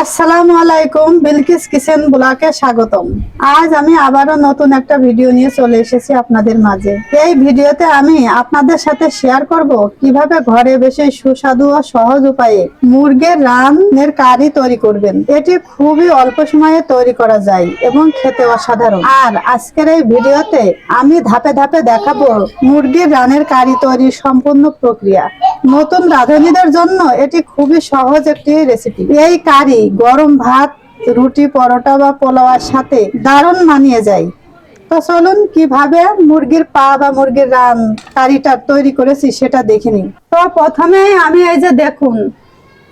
আসসালামু আলাইকুম, বিলকিস কিচেন ব্লকে স্বাগতম। আজ আমি আবারও নতুন একটা ভিডিও নিয়ে চলে এসেছি আপনাদের মাঝে। এই ভিডিওতে আমি আপনাদের সাথে শেয়ার করব কীভাবে ঘরে বসে সুস্বাদু ও সহজ উপায়ে মুরগির রানের কারি তৈরি করবেন। এটি খুবই অল্প সময়ে তৈরি করা যায় এবং খেতে অসাধারণ। আর আজকের এই ভিডিওতে আমি ধাপে ধাপে দেখাবো মুরগির রানের কারি তৈরির সম্পূর্ণ প্রক্রিয়া। নতুন রাঁধুনিদের জন্য এটি খুবই সহজ একটি রেসিপি এই কারি গরম ভাত, রুটি, পরোটা বা পোলাওয়ার সাথে দারুণ মানিয়ে যায়। তো চলুন কীভাবে মুরগির পা বা মুরগির রান কারিটা তৈরি করেছি সেটা দেখে নিই। তো প্রথমে আমি এই যে দেখুন,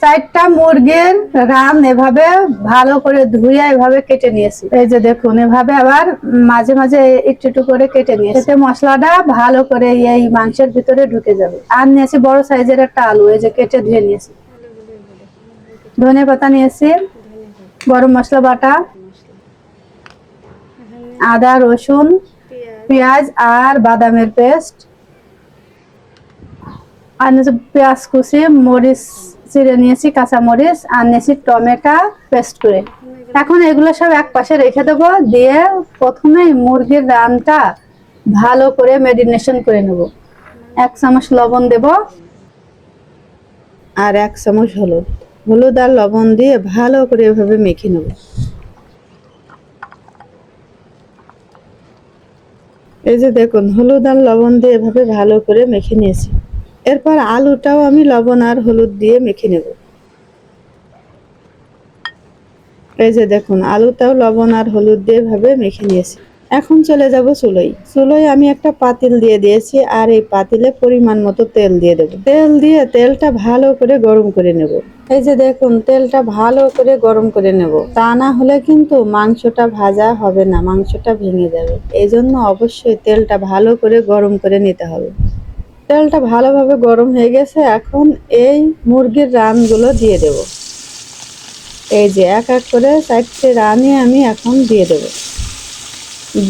চারটা মুরগির রান এভাবে ভালো করে ধুয়ে এভাবে কেটে নিয়েছি। এই যে দেখুন, এভাবে আবার মাঝে মাঝে একটু একটু করে কেটে নিয়েছি। এতে মশলাটা ভালো করে এই মাংসের ভিতরে ঢুকে যাবে। আর নিয়েছি বড় সাইজের একটা আলু, এই যে কেটে ধুয়ে নিয়েছি। ধনে পাতা নিয়েছি, গরম মশলা বাটা, আদা, রসুন, পেঁয়াজ আর বাদামের পেস্ট, আর নিয়েছি পেঁয়াজ কুচি, মরিচ চিড়ে নিয়েছি কাঁচা মরিচ আর নিয়েছি টমেটো পেস্ট করে। এখন এগুলো সব এক পাশে রেখে দেবো, দিয়ে প্রথমে মুরগির রানটা ভালো করে মেরিনেশন করে নেব। এক চামচ লবণ দেব, আর এক চামচ হলুদ। হলুদ আর লবণ দিয়ে ভালো করে এভাবে মেখে নেব। এই যে দেখুন, হলুদ আর লবণ দিয়ে এভাবে ভালো করে মেখে নিয়েছি। এরপর আলুটাও আমি লবণ আর হলুদ দিয়ে মেখে নেব। এই যে দেখুন, আলুটাও লবণ আর হলুদ দিয়ে এভাবে মেখে নিয়েছি। এখন চলে যাব চুলোই চুলোই আমি একটা পাতিল দিয়ে দিয়েছি আর এই পাতিলে পরিমাণ মতো তেল দিয়ে দেবো। তেল দিয়ে তেলটা ভালো করে গরম করে নেব। এই যে দেখুন, তেলটা ভালো করে গরম করে নেব। তা না হলে কিন্তু মাংসটা ভাজা হবে না, মাংসটা ভেঙে যাবে। এই জন্য অবশ্যই তেলটা ভালো করে গরম করে নিতে হবে। তেলটা ভালোভাবে গরম হয়ে গেছে, এখন এই মুরগির রানগুলো দিয়ে দেব। এই যে এক এক করে চারটে রানই আমি এখন দিয়ে দেব।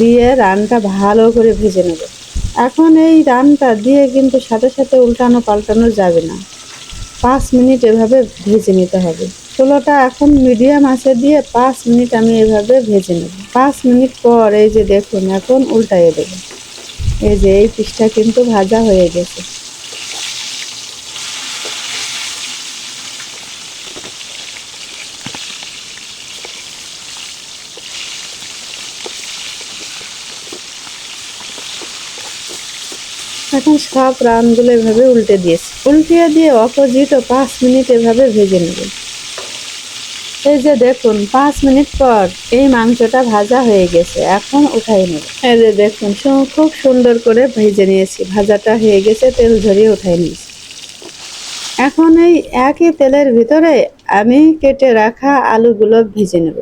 দিয়ে রানটা ভালো করে ভেজে নেব। এখন এই রানটা দিয়ে কিন্তু সাথে সাথে উল্টানো পাল্টানো যাবে না। পাঁচ মিনিট এভাবে ভেজে নিতে হবে। ষোলোটা এখন মিডিয়াম আছে দিয়ে পাঁচ মিনিট আমি এভাবে ভেজে নেব। পাঁচ মিনিট পর এই যে দেখুন, এখন উল্টাইয়ে দেবো। এই যে এই পিসটা কিন্তু ভাজা হয়ে গেছে। এখন সব রানগুলো এভাবে উল্টে দিয়েছি। উল্টিয়ে দিয়ে অপোজিট ও পাঁচ মিনিট এভাবে ভেজে নেব। এই যে দেখুন, পাঁচ মিনিট পর এই মাংসটা ভাজা হয়ে গেছে, এখন উঠাই নেব। এই যে দেখুন খুব সুন্দর করে ভেজে নিয়েছি, ভাজাটা হয়ে গেছে, তেল ঝরিয়ে উঠাই নিয়েছি। এখন এই একই তেলের ভিতরে আমি কেটে রাখা আলুগুলো ভেজে নেব।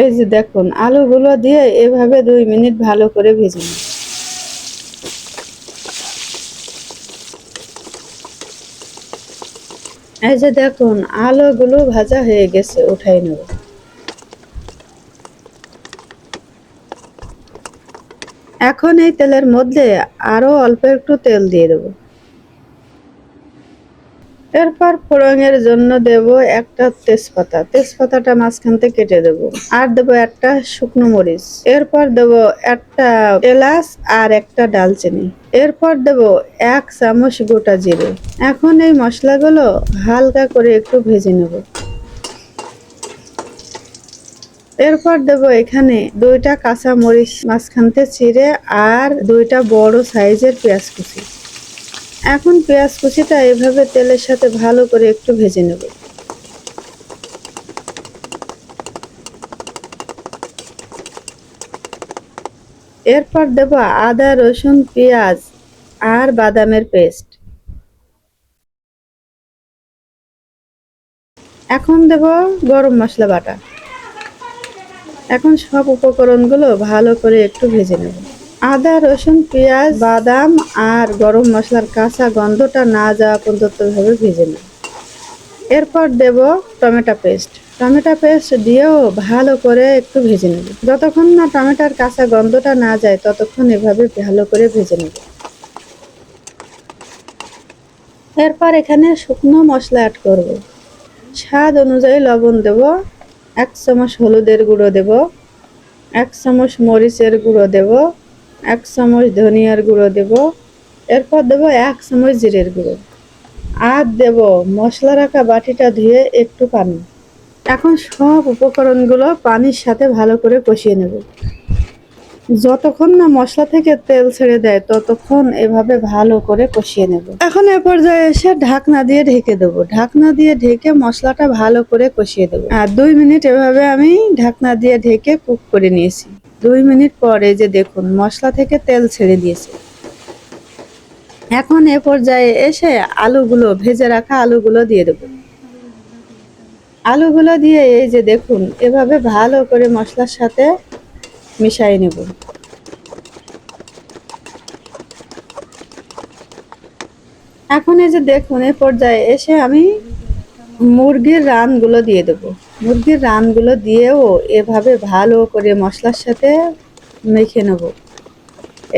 এই যে দেখুন, আলুগুলো দিয়ে এভাবে দুই মিনিট ভালো করে ভেজে নেব এই যে দেখুন, আলোগুলো ভাজা হয়ে গেছে, উঠাই নেব। এখন এই তেলের মধ্যে আরও অল্প একটু তেল দিয়ে দেব। এরপর ফোড়নের জন্য দেব একটা তেজপাতা। তেজপাতাটা মাঝখান থেকে কেটে দেব। আর দেব একটা শুকনো মরিচ। এরপর দেব একটা এলাচ আর একটা ডালচিনি। এরপর দেব এক চামচ গোটা জিরে। এখন এই মশলাগুলো হালকা করে একটু ভেজে নেব। এরপর দেব এখানে দুইটা কাঁচা মরিচ মাঝখানতে চিড়ে আর দুইটা বড় সাইজের পেঁয়াজ কুচি। এখন পেঁয়াজ কুচিটা এভাবে তেলের সাথে ভালো করে একটু ভেজে নেব। এরপর দেব আদা, রসুন, পেঁয়াজ আর বাদামের পেস্ট। এখন দেব গরম মশলা বাটা। এখন সব উপকরণগুলো ভালো করে একটু ভেজে নেব। আদা, রসুন, পেঁয়াজ, বাদাম আর গরম মশলার কাঁচা গন্ধটা না যাওয়া পর্যন্ত ভাবে ভেজে নেব এরপর দেব টমেটো পেস্ট। টমেটো পেস্ট দিয়েও ভালো করে একটু ভেজে নেব যতক্ষণ না টমেটোর কাঁচা গন্ধটা না যায়, ততক্ষণ এভাবে ভালো করে ভেজে নেব এরপর এখানে শুকনো মশলা অ্যাড করব। স্বাদ অনুযায়ী লবণ দেব। এক চামচ হলুদের গুঁড়ো দেব। এক চামচ মরিচের গুঁড়ো দেব। এক চামচ ধনিয়ার গুঁড়ো দেব, এরপর দেব এক চামচ জিরের গুঁড়ো। আর দেব মশলা রাখা বাটিটা ধুয়ে একটু পানি। এখন সব উপকরণগুলো পানির সাথে ভালো করে কষিয়ে নেব। যতক্ষণ না মশলা থেকে তেল ছেড়ে দেয়, ততক্ষণ এভাবে ভালো করে কষিয়ে নেব। এখন এ পর্যায়ে এসে ঢাকনা দিয়ে ঢেকে দেবো। ঢাকনা দিয়ে ঢেকে মশলাটা ভালো করে কষিয়ে দেবো। আর দুই মিনিট এভাবে আমি ঢাকনা দিয়ে ঢেকে কুক করে নিয়েছি। দুই মিনিট পরে যে দেখুন, মশলা থেকে তেল ছেড়ে দিয়েছে। এখন এ পর্যায়ে এসে আলুগুলো, ভেজে রাখা আলুগুলো দিয়ে দেবো। আলুগুলো দিয়ে এই যে দেখুন, এভাবে ভালো করে মশলার সাথে মিশাই নেব। এখন এই যে দেখুন, এ পর্যায়ে এসে আমি মুরগির রানগুলো দিয়ে দেব। মুরগির রানগুলো দিয়েও এভাবে ভালো করে মশলার সাথে মেখে নেব।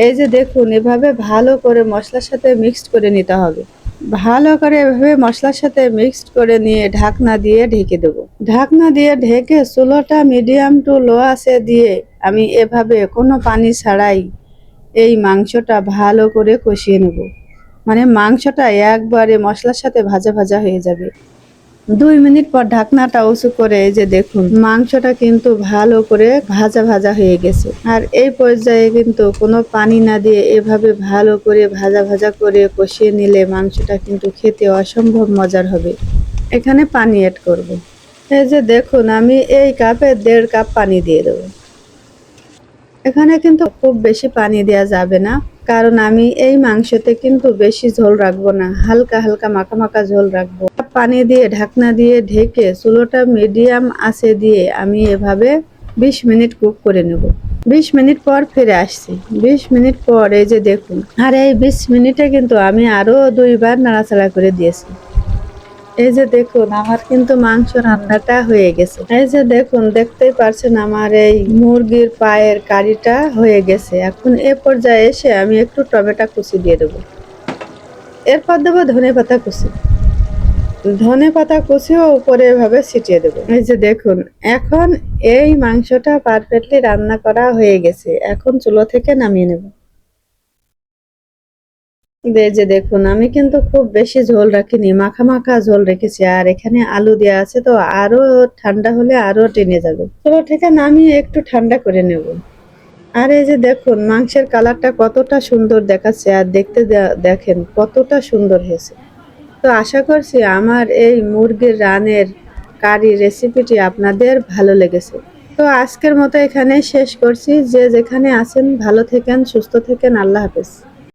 এই যে দেখুন, এভাবে ভালো করে মশলার সাথে মিক্সড করে নিতে হবে। ভালো করে এভাবে মশলার সাথে মিক্সড করে নিয়ে ঢাকনা দিয়ে ঢেকে দেব। ঢাকনা দিয়ে ঢেকে চুলোটা মিডিয়াম টু লো আছে দিয়ে আমি এভাবে কোনো পানি ছাড়াই এই মাংসটা ভালো করে কষিয়ে নেব। মানে মাংসটা একবারে মশলার সাথে ভাজা ভাজা হয়ে যাবে। দুই মিনিট পর ঢাকনাটা উঁচু করে এই যে দেখুন, মাংসটা কিন্তু ভালো করে ভাজা ভাজা হয়ে গেছে। আর এই পর্যায়ে কিন্তু কোনো পানি না দিয়ে এভাবে ভালো করে ভাজা ভাজা করে কষিয়ে নিলে মাংসটা কিন্তু খেতে অসম্ভব মজার হবে। এখানে পানি অ্যাড করব। এই যে দেখুন, আমি এই কাপে দেড় কাপ পানি দিয়ে দেবো। এখানে কিন্তু খুব বেশি পানি দেওয়া যাবে না, কারণ আমি এই মাংসতে কিন্তু বেশি ঝোল রাখব না, হালকা হালকা মাখা মাখা ঝোল রাখব। পানি দিয়ে, ঢাকনা দিয়ে ঢেকে চুলোটা মিডিয়াম আছে দিয়ে আমি এভাবে বিশ মিনিট কুক করে নেব। বিশ মিনিট পর ফিরে আসছি। বিশ মিনিট পর এই যে দেখুন, আর এই বিশ মিনিটে কিন্তু আমি আরও দুইবার নাড়াচাড়া করে দিয়েছি। এই যে দেখুন, আমার কিন্তু মাংস রান্নাটা হয়ে গেছে। এই যে দেখুন, দেখতেই পারছেন আমার এই মুরগির পায়ের কারিটা হয়ে গেছে। এখন এ পর্যায়ে এসে আমি একটু টমেটো কুচি দিয়ে দেবো। এরপর দেবো ধনে পাতা কুচি। ধনে পাতা কুচিও উপরে এভাবে ছিটিয়ে দেবো। এই যে দেখুন, এখন এই মাংসটা পারফেক্টলি রান্না করা হয়ে গেছে। এখন চুলো থেকে নামিয়ে নেব। যে দেখুন, আমি কিন্তু খুব বেশি ঝোল রাখিনি, মাখা মাখা ঝোল রেখেছি। আর এখানে আলু দেওয়া আছে, তো আরও ঠান্ডা হলে আরও টেনে যাবে। চলো থেকে নামিয়ে একটু ঠান্ডা করে নেব। আর এই যে দেখুন, মাংসের কালারটা কতটা সুন্দর দেখাচ্ছে, আর দেখতে দেখেন কতটা সুন্দর হয়েছে। তো আশা করছি আমার এই মুরগির রানের কারি রেসিপিটি আপনাদের ভালো লেগেছে। তো আজকের মতো এখানে শেষ করছি। যে যেখানে আছেন, ভালো থেকেন, সুস্থ থেকেন, আল্লাহ হাফেজ।